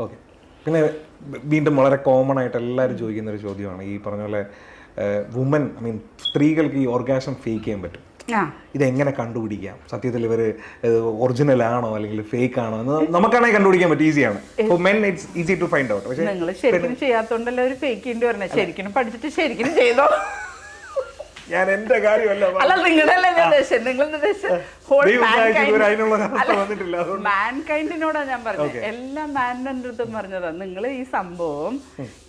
Okay പിന്നെ വീണ്ടും വളരെ കോമൺ ആയിട്ട് എല്ലാവരും ചോദിക്കുന്ന ഒരു ചോദ്യമാണ്. ഈ പറഞ്ഞ പോലെ വുമൻ ഐ മീൻ സ്ത്രീകൾക്ക് ഈ ഓർഗാസം ഫേക്ക് ചെയ്യാൻ പറ്റും. ഇതെങ്ങനെ കണ്ടുപിടിക്കാം? സത്യത്തിൽ ഇവർ ഒറിജിനൽ ആണോ അല്ലെങ്കിൽ ഫേക്ക് ആണോ എന്ന് നമുക്കാണെങ്കിൽ കണ്ടുപിടിക്കാൻ പറ്റും. ഈസിയാണ് for men it's easy to find out പക്ഷേ നിങ്ങൾ ശരിക്കും ചെയ്യാത്തോണ്ടല്ലോ ഒരു ഫേക്ക് ചെയ്യേണ്ടി പറഞ്ഞത് ശരിക്കും പഠിച്ചിട്ട് ശരിക്കും ചെയ്തോ? ഞാൻ എന്റെ കാര്യമല്ല അല്ല ഞാൻ ഉദ്ദേശിച്ചത്. നിങ്ങളുടെ ഉദ്ദേശിച്ചത്. മാൻകൈൻഡിനോടാ ഞാൻ പറഞ്ഞത്. എല്ലാ മാനിന്റെ അടുത്തും പറഞ്ഞതാ. നിങ്ങൾ ഈ സംഭവം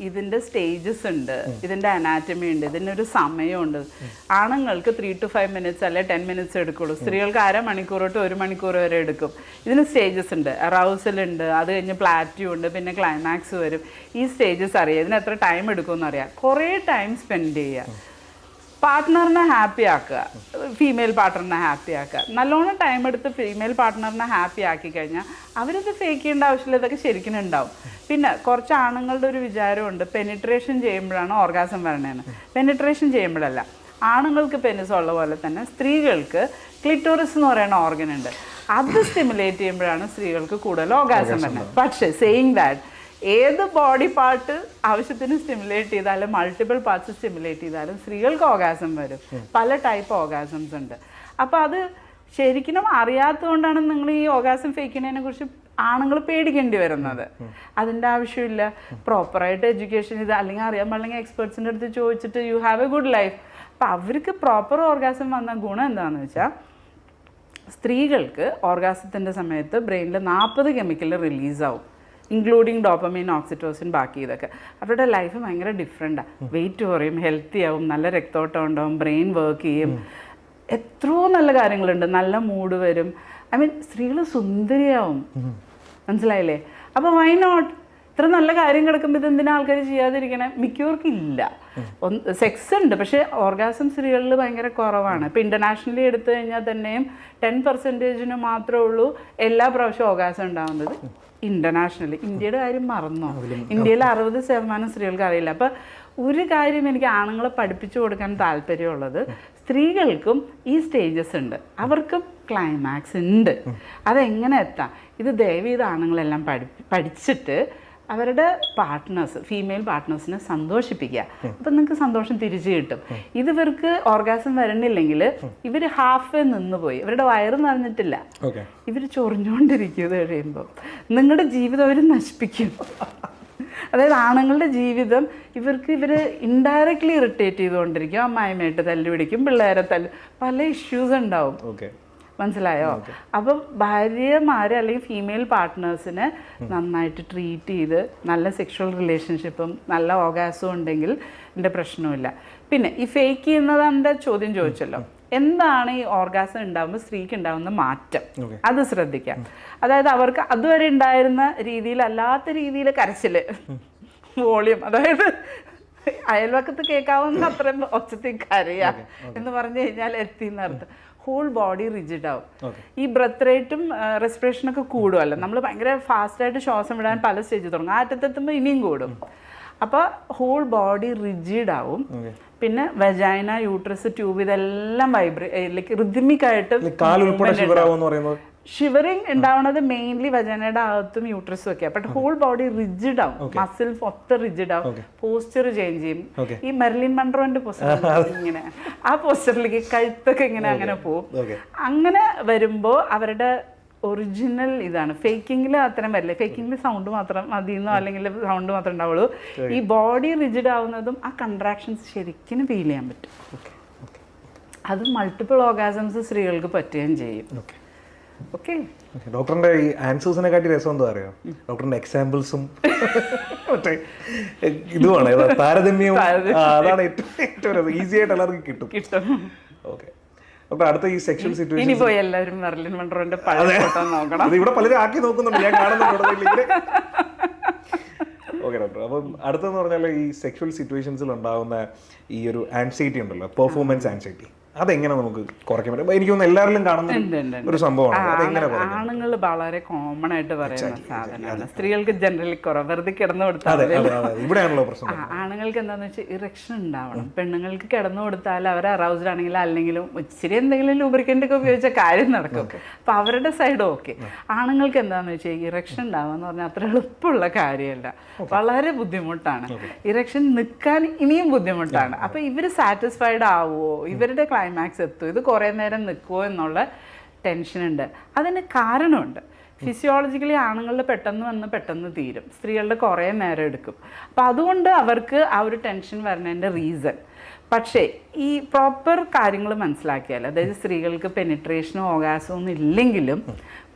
ഇതിന്റെ സ്റ്റേജസ് ഉണ്ട്. ഇതിന്റെ അനാറ്റമി ഉണ്ട്. ഇതിനൊരു സമയമുണ്ട്. ആണുങ്ങൾക്ക് ത്രീ ടു ഫൈവ് മിനിറ്റ്സ് അല്ലെ ടെൻ മിനിറ്റ്സ് എടുക്കുള്ളൂ. സ്ത്രീകൾക്ക് അരമണിക്കൂർ തൊട്ട് ഒരു മണിക്കൂർ വരെ എടുക്കും. ഇതിന് സ്റ്റേജസ് ഉണ്ട്. അറൗസൽ ഉണ്ട്. അത് കഴിഞ്ഞ് പ്ലാറ്റ്യൂ ഉണ്ട്. പിന്നെ ക്ലൈമാക്സ് വരും. ഈ സ്റ്റേജസ് അറിയാം. ഇതിന് എത്ര ടൈം എടുക്കുമെന്ന് അറിയാം. കുറേ ടൈം സ്പെൻഡ് ചെയ്യുക പാർട്ട്ണറിനെ ഹാപ്പി ആക്കുക. ഫീമെയിൽ പാർട്ട്ണറിനെ ഹാപ്പി ആക്കുക. നല്ലോണം ടൈം എടുത്ത് ഫീമെയിൽ പാർട്ട്ണറിനെ ഹാപ്പി ആക്കി കഴിഞ്ഞാൽ അവരത് ഫേക്ക് ചെയ്യേണ്ട ആവശ്യമില്ല. ഇതൊക്കെ ശരിക്കും ഉണ്ടാവും. പിന്നെ കുറച്ച് ആണുങ്ങളുടെ ഒരു വിചാരമുണ്ട്. പെനിട്രേഷൻ ചെയ്യുമ്പോഴാണ് ഓർഗാസം വരണേന്ന്. പെനിട്രേഷൻ ചെയ്യുമ്പോഴല്ല. ആണുങ്ങൾക്ക് പെനിസ് ഉള്ള പോലെ തന്നെ സ്ത്രീകൾക്ക് ക്ലിറ്റോറിസ് എന്ന് പറയുന്ന ഓർഗൻ ഉണ്ട്. അത് സ്റ്റിമുലേറ്റ് ചെയ്യുമ്പോഴാണ് സ്ത്രീകൾക്ക് കൂടുതൽ ഓർഗാസം വരുന്നത്. പക്ഷേ സെയിങ് ദാറ്റ് ഏത് ബോഡി പാർട്ട് ആവശ്യത്തിന് സ്റ്റിമുലേറ്റ് ചെയ്താലും മൾട്ടിപ്പിൾ പാർട്സ് സ്റ്റിമുലേറ്റ് ചെയ്താലും സ്ത്രീകൾക്ക് ഓഗാസം വരും. പല ടൈപ്പ് ഓഗാസംസ് ഉണ്ട്. അപ്പോൾ അത് ശരിക്കും അറിയാത്തതുകൊണ്ടാണ് നിങ്ങൾ ഈ ഓഗാസം ഫേക്ക് കുറിച്ച് ആണുങ്ങൾ പേടിക്കേണ്ടി വരുന്നത്. അതിന്റെ ആവശ്യമില്ല. പ്രോപ്പറായിട്ട് എഡ്യൂക്കേഷൻ ഇത് അല്ലെങ്കിൽ അറിയാൻ പാടില്ലെങ്കിൽ എക്സ്പേർട്സിന്റെ അടുത്ത് ചോദിച്ചിട്ട് you have a good life അപ്പം അവർക്ക് പ്രോപ്പർ ഓർഗാസം വന്ന ഗുണം എന്താണെന്ന് വെച്ചാൽ സ്ത്രീകൾക്ക് ഓർഗാസത്തിന്റെ സമയത്ത് ബ്രെയിനിൽ നാൽപ്പത് കെമിക്കൽ റിലീസാവും ഇൻക്ലൂഡിങ് ഡോപ്പമീൻ ഓക്സിറ്റോസിൻ ബാക്കി ഇതൊക്കെ. അവരുടെ ലൈഫ് ഭയങ്കര ഡിഫറെന്റാണ് വെയിറ്റ് കുറയും ഹെൽത്തി ആവും നല്ല രക്തോട്ടം ഉണ്ടാവും ബ്രെയിൻ വർക്ക് ചെയ്യും. എത്രയോ നല്ല കാര്യങ്ങളുണ്ട്. നല്ല മൂഡ് വരും. ഐ മീൻ സ്ത്രീകൾ സുന്ദരിയാവും. മനസ്സിലായില്ലേ? അപ്പോൾ വൈ നോട്ട് ഇത്ര നല്ല കാര്യം കിടക്കുമ്പോൾ ഇത് എന്തിനാ ആൾക്കാർ ചെയ്യാതിരിക്കണേ? മിക്കവർക്കും ഇല്ല സെക്സ് ഉണ്ട് പക്ഷേ ഓർഗാസം സ്ത്രീകളിൽ ഭയങ്കര കുറവാണ്. ഇപ്പം ഇന്റർനാഷണലി എടുത്തു കഴിഞ്ഞാൽ തന്നെയും ടെൻ പെർസെന്റേജിന് മാത്രമേ ഉള്ളൂ എല്ലാ പ്രാവശ്യവും ഓർഗാസം ഉണ്ടാകുന്നത് ഇന്റർനാഷണലി ഇന്ത്യയുടെ കാര്യം മറന്നോ? ഇന്ത്യയിൽ അറുപത് ശതമാനം സ്ത്രീകൾക്ക് അറിയില്ല. അപ്പം ഒരു കാര്യം എനിക്ക് ആണുങ്ങളെ പഠിപ്പിച്ചു കൊടുക്കാൻ താല്പര്യമുള്ളത് സ്ത്രീകൾക്കും ഈ സ്റ്റേജസ് ഉണ്ട്. അവർക്കും ക്ലൈമാക്സ് ഉണ്ട്. അതെങ്ങനെ എത്താം? ഇത് ദയവ് ചെയ്ത് ആണുങ്ങളെല്ലാം പഠി പഠിച്ചിട്ട് അവരുടെ പാർട്ട്നേഴ്സ് ഫീമെയിൽ പാർട്ട്നേഴ്സിനെ സന്തോഷിപ്പിക്കുക. അപ്പം നിങ്ങൾക്ക് സന്തോഷം തിരിച്ചു കിട്ടും. ഇത് ഇവർക്ക് ഓർഗാസം വരണില്ലെങ്കിൽ ഇവർ ഹാഫ് നിന്ന് പോയി. ഇവരുടെ വയറ് നിറഞ്ഞിട്ടില്ല. ഇവർ ചൊറിഞ്ഞുകൊണ്ടിരിക്കുന്നത് കഴിയുമ്പോൾ നിങ്ങളുടെ ജീവിതം അവർ നശിപ്പിക്കും. അതായത് ആണുങ്ങളുടെ ജീവിതം ഇവർക്ക് ഇവർ ഇൻഡയറക്ട്ലി ഇറിറ്റേറ്റ് ചെയ്തുകൊണ്ടിരിക്കും. അമ്മായിമായിട്ട് തല്ലു പിടിക്കും പിള്ളേരെ തല്ലു പല ഇഷ്യൂസ് ഉണ്ടാവും. ഓക്കെ മനസ്സിലായോ? അപ്പം ഭാര്യമാരെ അല്ലെങ്കിൽ ഫീമെയിൽ പാർട്ട്നേഴ്സിനെ നന്നായിട്ട് ട്രീറ്റ് ചെയ്ത് നല്ല സെക്ഷൽ റിലേഷൻഷിപ്പും നല്ല ഓഗാസും ഉണ്ടെങ്കിൽ എന്റെ പ്രശ്നമില്ല പിന്നെ ഈ ഫേക്ക് ചെയ്യുന്നതാന്റെ ചോദ്യം ചോദിച്ചല്ലോ? എന്താണ് ഈ ഓർഗാസം ഉണ്ടാകുമ്പോൾ സ്ത്രീക്ക് ഉണ്ടാകുന്ന മാറ്റം? അത് ശ്രദ്ധിക്കാം. അതായത് അവർക്ക് അതുവരെ ഉണ്ടായിരുന്ന രീതിയിൽ അല്ലാത്ത രീതിയിൽ കരച്ചിൽ വോളിയം അതായത് അയൽവക്കത്ത് കേൾക്കാവുന്ന അത്രയും ഒച്ചത്തിൽ കരയാ എന്ന് പറഞ്ഞു കഴിഞ്ഞാൽ എത്തി എന്നർത്ഥം ഹോൾ ബോഡി റിജിഡ് ആവും. ഈ ബ്രത്ത് റേറ്റും റെസ്പിറേഷനൊക്കെ കൂടുമല്ലോ നമ്മൾ ഭയങ്കര ഫാസ്റ്റായിട്ട് ശ്വാസം വിടാൻ പല സ്റ്റേജിൽ തുടങ്ങും. ആ അറ്റത്തെത്തുമ്പോൾ ഇനിയും കൂടും. അപ്പോൾ ഹോൾ ബോഡി റിജിഡ് ആവും. പിന്നെ വെജൈന യൂട്രസ് ട്യൂബ് ഇതെല്ലാം വൈബ്രേ ലൈക്ക് റിദ്മിക് ആയിട്ട് ഷിവറിങ് ഉണ്ടാവുന്നത് മെയിൻലി വജനയുടെ അകത്തും യൂട്രസും ഒക്കെ ബട്ട് ഹോൾ ബോഡി റിജിഡ് ആവും. മസിൽ മൊത്തം റിജിഡ് ആവും. പോസ്ചർ ചേഞ്ച് ചെയ്യും. ഈ മെർലിൻ മൺട്രോന്റെ പോസ്റ്റർ ഇങ്ങനെ. ആ പോസ്റ്ററിലേക്ക് കഴുത്തൊക്കെ ഇങ്ങനെ അങ്ങനെ പോവും. അങ്ങനെ വരുമ്പോ അവരുടെ ഒറിജിനൽ ഇതാണ്. ഫേക്കിങ്ങിൽ അത്രയും വരില്ല? ഫേക്കിങ്ങിൽ സൗണ്ട് മാത്രം മതിയെന്നോ അല്ലെങ്കിൽ സൗണ്ട് മാത്രമേ ഉണ്ടാവുള്ളൂ. ഈ ബോഡി റിജിഡ് ആവുന്നതും ആ കൺട്രാക്ഷൻസ് ശരിക്കും ഫീൽ ചെയ്യാൻ പറ്റും. അത് മൾട്ടിപ്പിൾ ഓർഗാസംസ് സ്ത്രീകൾക്ക് പറ്റുകയും ചെയ്യും. ഓക്കെ ഡോക്ടറിന്റെ ഈ ആൻസേഴ്സിനെ കാട്ടി രസം എന്താ അറിയോ? ഡോക്ടറിന്റെ എക്സാമ്പിൾസും മറ്റേ ഇതുമാണ് താരതമ്യം. അതാണ് ഏറ്റവും ഏറ്റവും ഈസി ആയിട്ട് എല്ലാവർക്കും കിട്ടും. കിട്ടും. ഓക്കെ ഡോക്ടർ അടുത്ത ഈ സെക്ഷൽ സിറ്റുവേഷൻ ഇനി പോയി എല്ലാവരും മെർലിൻ മൺട്രോന്റെ പഴയ ഫോട്ടോ നോക്കണം. അത് ഇവിടെ പലരും ആക്കി നോക്കുന്നുണ്ട്. ഞാൻ കാണുന്നുണ്ട് ഓക്കെ ഡോക്ടർ. അപ്പം അടുത്തെന്ന് പറഞ്ഞാൽ ഈ സെക്ഷൽ സിറ്റുവേഷൻസിൽ ഉണ്ടാകുന്ന ഈ ഒരു ആൻസൈറ്റി ഉണ്ടല്ലോ പെർഫോമൻസ് ആൻസൈറ്റി അതെങ്ങനെ നമുക്ക് കുറയ്ക്കാൻ പറ്റും? എനിക്ക് തോന്നുന്നു എല്ലാവരിലും കാണുന്ന. ഒരു സംഭവമാണ്. ആണുങ്ങൾ വളരെ കോമൺ ആയിട്ട് പറയുന്ന സാധനമാണ്. സ്ത്രീകൾക്ക് ജനറലി കുറവ്. വെറുതെ കിടന്നു കൊടുത്താൽ ഇവിടെയാണല്ലോ പ്രശ്നം. ആണുങ്ങൾക്ക് എന്താന്ന് വെച്ചാൽ ഇറക്ഷൻ ഉണ്ടാവണം. പെണ്ണുങ്ങൾക്ക് കിടന്നു കൊടുത്താൽ അവർ അറൗസ്ഡ് ആണെങ്കിലും അല്ലെങ്കിലും ഇച്ചിരി എന്തെങ്കിലും ലൂബ്രിക്കന്റ് ഒക്കെ ഉപയോഗിച്ച കാര്യം നടക്കും. അപ്പൊ അവരുടെ സൈഡ് ഓക്കെ ആണുങ്ങൾക്ക് എന്താന്ന് വെച്ചാൽ ഇറക്ഷൻ ഉണ്ടാവുക എന്ന് പറഞ്ഞാൽ അത്ര എളുപ്പമുള്ള കാര്യമല്ല. വളരെ ബുദ്ധിമുട്ടാണ്. ഇറക്ഷൻ നിൽക്കാൻ ഇനിയും ബുദ്ധിമുട്ടാണ്. അപ്പൊ ഇവർ സാറ്റിസ്ഫൈഡ് ആവുമോ ഇവരുടെ ക്ലൈമാക്സ് എത്തും. ഇത് കുറേ നേരം നിൽക്കുമോ എന്നുള്ള ടെൻഷനുണ്ട് അതിന് കാരണമുണ്ട്. ഫിസിയോളജിക്കലി ആണുങ്ങളുടെ പെട്ടെന്ന് വന്ന് പെട്ടെന്ന് തീരും. സ്ത്രീകളുടെ കുറേ നേരം എടുക്കും. അപ്പോൾ അതുകൊണ്ട് അവർക്ക് ആ ഒരു ടെൻഷൻ വരുന്നതിന്റെ റീസൺ പക്ഷേ ഈ പ്രോപ്പർ കാര്യങ്ങൾ മനസ്സിലാക്കിയാൽ അതായത് സ്ത്രീകൾക്ക് പെനിട്രേഷനോ ഒന്നും ഇല്ലെങ്കിലും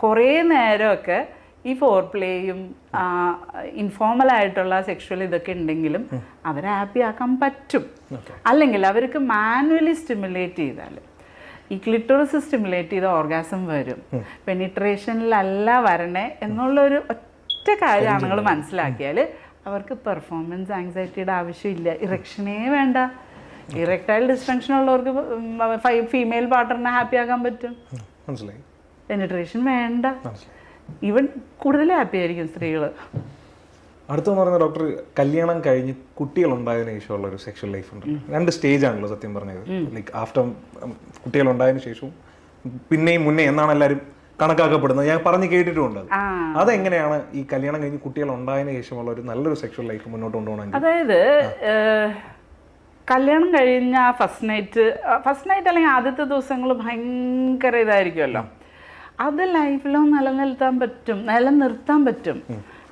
കുറേ നേരമൊക്കെ ഈ ഫോർ പ്ലേയും ഇൻഫോർമൽ ആയിട്ടുള്ള സെക്ഷൽ ഇതൊക്കെ ഉണ്ടെങ്കിലും അവരെ ഹാപ്പി ആക്കാൻ പറ്റും. അല്ലെങ്കിൽ അവർക്ക് മാനുവലി സ്റ്റിമുലേറ്റ് ചെയ്താൽ ഈ ക്ലിറ്റോറിസ് സ്റ്റിമുലേറ്റ് ചെയ്ത ഓർഗാസം വരും. പെനിട്രേഷനിലല്ല വരണേ എന്നുള്ളൊരു ഒറ്റ കാര്യം ആണുങ്ങൾ മനസ്സിലാക്കിയാൽ അവർക്ക് പെർഫോമൻസ് ആങ്സൈറ്റിയുടെ ആവശ്യമില്ല. ഇറക്ഷനേ വേണ്ട. ഇറക്ടൈൽ ഡിസ്ഫങ്ഷൻ ഉള്ളവർക്ക് ഫീമെയിൽ പാർട്ണറിനെ ഹാപ്പി ആക്കാൻ പറ്റും. പെനിട്രേഷൻ വേണ്ട. ഇവൻ കൂടുതൽ ഹാപ്പി ആയിരിക്കും സ്ത്രീകൾ. അടുത്തെന്ന് പറയുന്ന ഡോക്ടർ കല്യാണം കഴിഞ്ഞ് കുട്ടികൾ ഉണ്ടായതിനു ശേഷമുള്ള ഒരു സെക്ഷൽ ലൈഫ് ഉണ്ട് രണ്ട് സ്റ്റേജ് ആണല്ലോ സത്യം പറഞ്ഞത്. ലൈക്ക് ആഫ്റ്റർ കുട്ടികൾ ഉണ്ടായതിനു ശേഷവും പിന്നെയും മുന്നേ എന്നാണ് എല്ലാവരും കണക്കാക്കപ്പെടുന്നത്. ഞാൻ പറഞ്ഞു കേട്ടിട്ടുണ്ട് അതെങ്ങനെയാണ് ഈ കല്യാണം കഴിഞ്ഞ് കുട്ടികൾ ഉണ്ടായതിനു ശേഷമുള്ള ഒരു നല്ലൊരു സെക്ഷൽ ലൈഫ് മുന്നോട്ട് കൊണ്ടുപോകണം അതായത് കല്യാണം കഴിഞ്ഞ ഫസ്റ്റ് നൈറ്റ് ഫസ്റ്റ് നൈറ്റ് അല്ലെങ്കിൽ ആദ്യത്തെ ദിവസങ്ങൾ ഭയങ്കര ഇതായിരിക്കുമല്ലോ. അത് ലൈഫിലോ നിലനിർത്താൻ പറ്റും നിലനിർത്താൻ പറ്റും.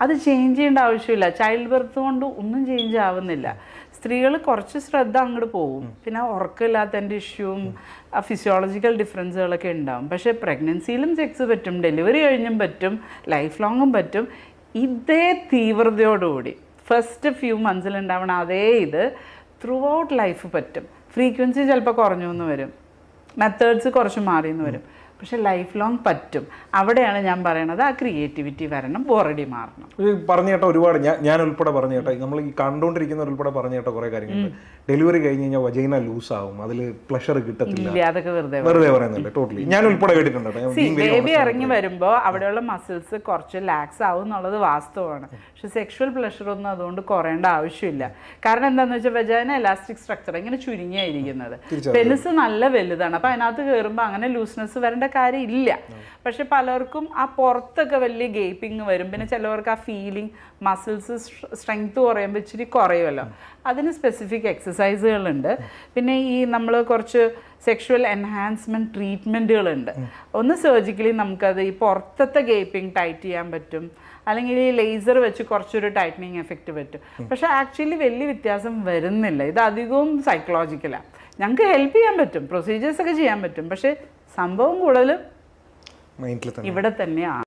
അത് ചേഞ്ച് ചെയ്യേണ്ട ആവശ്യമില്ല. ചൈൽഡ് ബർത്ത് കൊണ്ട് ഒന്നും ചേഞ്ച് ആവുന്നില്ല. സ്ത്രീകൾ കുറച്ച് ശ്രദ്ധ അങ്ങോട്ട് പോവും പിന്നെ ഉറക്കമില്ലാത്തതിന്റെ ഇഷ്യൂവും ഫിസിയോളജിക്കൽ ഡിഫറൻസുകളൊക്കെ ഉണ്ടാവും. പക്ഷേ പ്രഗ്നൻസിയിലും സെക്സ് പറ്റും ഡെലിവറി കഴിഞ്ഞും പറ്റും ലൈഫ് ലോങ്ങും പറ്റും. ഇതേ തീവ്രതയോടുകൂടി ഫസ്റ്റ് ഫ്യൂ മന്ത്സിൽ ഉണ്ടാവണ അതേ ഇത് ത്രൂ ഔട്ട് ലൈഫ് പറ്റും. ഫ്രീക്വൻസി ചിലപ്പോൾ കുറഞ്ഞു എന്ന് വരും. മെത്തേഡ്സ് കുറച്ച് മാറി എന്ന് വരും. പക്ഷെ ലൈഫ് ലോങ് പറ്റും. അവിടെയാണ് ഞാൻ പറയണത് ആ ക്രിയേറ്റിവിറ്റി വരണം ബോറടി മാറണം. പറഞ്ഞ കേട്ടോ ഒരുപാട് ഞാൻ ഞാൻ ഉൾപ്പെടെ പറഞ്ഞു കേട്ടോ നമ്മൾ ഈ കണ്ടുകൊണ്ടിരിക്കുന്ന ഉൾപ്പെടെ പറഞ്ഞു കേട്ടോ കുറെ കാര്യങ്ങളുണ്ട്. ഡെലിവറി കഴിഞ്ഞ് കഴിഞ്ഞാൽ വജൈന ലൂസ് ആവും. അതിൽ പ്ലഷർ കിട്ടത്തില്ല. അതൊക്കെ വെറുതെ വെറുതെ പറയുന്നില്ല ടോട്ടലി ഞാൻ ഉൾപ്പെടെ കേട്ടിട്ടുണ്ട് ബേബി ഇറങ്ങി വരുമ്പോൾ അവിടെയുള്ള മസിൽസ് കുറച്ച് ലാക്സ് ആവും എന്നുള്ളത് വാസ്തവമാണ്. പക്ഷെ സെക്ഷൽ പ്ലഷർ ഒന്നും അതുകൊണ്ട് കുറയേണ്ട ആവശ്യമില്ല. കാരണം എന്താണെന്ന് വെച്ചാൽ വജൈന എലാസ്റ്റിക് സ്ട്രക്ചർ ഇങ്ങനെ ചുരുങ്ങിയായിരിക്കുന്നത് പെനിസ് നല്ല വലുതാണ്. അപ്പോൾ അതിനകത്ത് കയറുമ്പോൾ അങ്ങനെ ലൂസ്നെസ് വരേണ്ട കാര്യം ഇല്ല പക്ഷെ പലർക്കും ആ പുറത്തൊക്കെ വലിയ ഗേപ്പിംഗ് വരും. പിന്നെ ചിലവർക്ക് ആ ഫീലിംഗ് മസിൽസ് സ്ട്രെങ്ത് കുറയുമ്പോൾ ഇച്ചിരി കുറയുമല്ലോ. അതിന് സ്പെസിഫിക് എക്സസൈസുകളുണ്ട് പിന്നെ ഈ നമ്മൾ കുറച്ച് സെക്ഷുവൽ എൻഹാൻസ്മെന്റ് ട്രീറ്റ്മെന്റുകളുണ്ട് ഒന്ന് സർജിക്കലി നമുക്കത് ഈ പുറത്തത്തെ ഗേപ്പിംഗ് ടൈറ്റ് ചെയ്യാൻ പറ്റും. അല്ലെങ്കിൽ ഈ ലേസർ വെച്ച് കുറച്ചൊരു ടൈറ്റനിങ് എഫക്റ്റ് പറ്റും. പക്ഷേ ആക്ച്വലി വലിയ വ്യത്യാസം വരുന്നില്ല. ഇത് അധികവും സൈക്കോളജിക്കലാണ് ഞങ്ങൾക്ക് ഹെൽപ്പ് ചെയ്യാൻ പറ്റും. പ്രൊസീജിയേഴ്സൊക്കെ ചെയ്യാൻ പറ്റും. പക്ഷേ സംഭവം കൂടുതലും ഇവിടെ തന്നെയാണ്.